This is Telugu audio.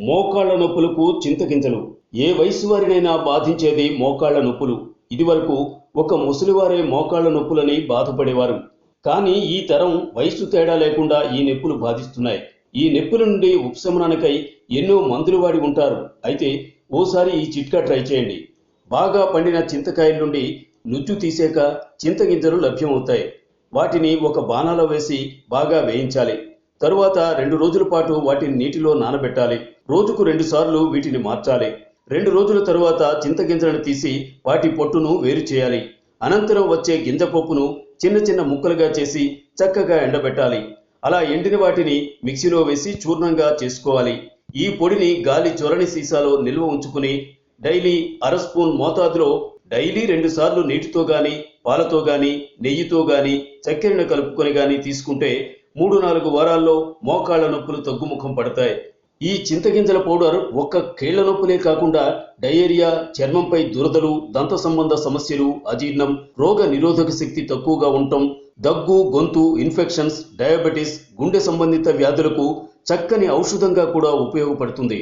మోకాళ్ళ నొప్పులకు చింతగింజలు ఏ వయసు వారినైనా బాధించేది మోకాళ్ళ నొప్పులు. ఇదివరకు ఒక ముసలివారే మోకాళ్ళ నొప్పులని బాధపడేవారు. కానీ ఈ తరం వయసు తేడా లేకుండా ఈ నొప్పులు బాధిస్తున్నాయి. ఈ నొప్పుల నుండి ఉపశమనానికై ఎన్నో మందులు వాడి ఉంటారు. అయితే ఓసారి ఈ చిట్కా ట్రై చేయండి. బాగా పండిన చింతకాయల నుండి నుజ్జు తీసాక చింతగింజలు లభ్యమవుతాయి. వాటిని ఒక బాణాలో వేసి బాగా వేయించాలి. తరువాత రెండు రోజుల పాటు వాటిని నీటిలో నానబెట్టాలి. రోజుకు రెండు సార్లు వీటిని మార్చాలి. రెండు రోజుల తరువాత చింతగింజలను తీసి వాటి పొట్టును వేరు చేయాలి. అనంతరం వచ్చే గింజ పప్పును చిన్న చిన్న ముక్కలుగా చేసి చక్కగా ఎండబెట్టాలి. అలా ఎండిన వాటిని మిక్సీలో వేసి చూర్ణంగా చేసుకోవాలి. ఈ పొడిని గాలి చొరని సీసాలో నిల్వ ఉంచుకుని డైలీ అర స్పూన్ మోతాదులో డైలీ రెండు సార్లు నీటితో గాని పాలతో గాని నెయ్యితో గాని చక్కెరను కలుపుకొని గాని తీసుకుంటే మూడు నాలుగు వారాల్లో మోకాళ్ళ నొప్పులు తగ్గుముఖం పడతాయి. ఈ చింతగింజల పౌడర్ ఒక్క కీళ్ళ నొప్పులే కాకుండా డయేరియా చర్మంపై దురదలు దంత సంబంధ సమస్యలు అజీర్ణం రోగ నిరోధక శక్తి తక్కువగా ఉండటం దగ్గు గొంతు ఇన్ఫెక్షన్స్ డయాబెటిస్ గుండె సంబంధిత వ్యాధులకు చక్కని ఔషధంగా కూడా ఉపయోగపడుతుంది.